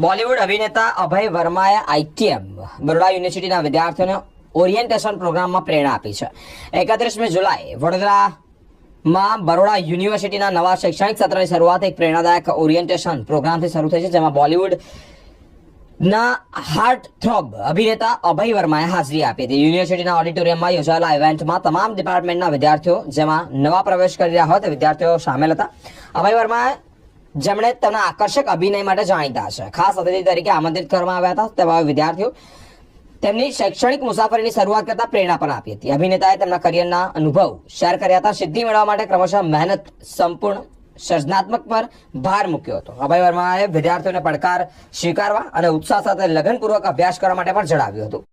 બોલિવૂડ અભિનેતા અભય વર્માએ આઈટીએમ બરોડા યુનિવર્સિટીના વિદ્યાર્થીઓને ઓરિએન્ટેશન પ્રોગ્રામમાં પ્રેરણા આપી છે. એકત્રીસમી જુલાઈ, વડોદરામાં બરોડા યુનિવર્સિટીના નવા શૈક્ષણિક સત્રની શરૂઆત એક પ્રેરણાદાયક ઓરિએન્ટેશન પ્રોગ્રામથી શરૂ થઈ છે, જેમાં બોલિવૂડ ના હાર્ટ થ્રોબ અભિનેતા અભય વર્માએ હાજરી આપી હતી. યુનિવર્સિટીના ઓડિટોરિયમમાં યોજાયેલા ઇવેન્ટમાં તમામ ડિપાર્ટમેન્ટના વિદ્યાર્થીઓ, જેમાં નવા પ્રવેશ કરી રહ્યા હોય તે વિદ્યાર્થીઓ સામેલ હતા. અભય વર્માએ જેમણે તેમના આકર્ષક અભિનય માટે જાણીતા છે. ખાસ અતિથિ તરીકે આમંત્રિત કરવામાં આવ્યા હતા તેવા વિદ્યાર્થીઓ તેમની શૈક્ષણિક મુસાફરીની શરૂઆત કરતા પ્રેરણા પણ આપી હતી. અભિનેતાએ તેમના કરિયરના અનુભવ શેર કર્યા હતા. સિદ્ધિ મેળવવા માટે ક્રમશઃ મહેનત સંપૂર્ણ સર્જનાત્મક પર ભાર મૂક્યો હતો. અભય વર્માએ વિદ્યાર્થીઓને પડકાર સ્વીકારવા અને ઉત્સાહ સાથે લગનપૂર્વક અભ્યાસ કરવા માટે પણ જણાવ્યું હતું.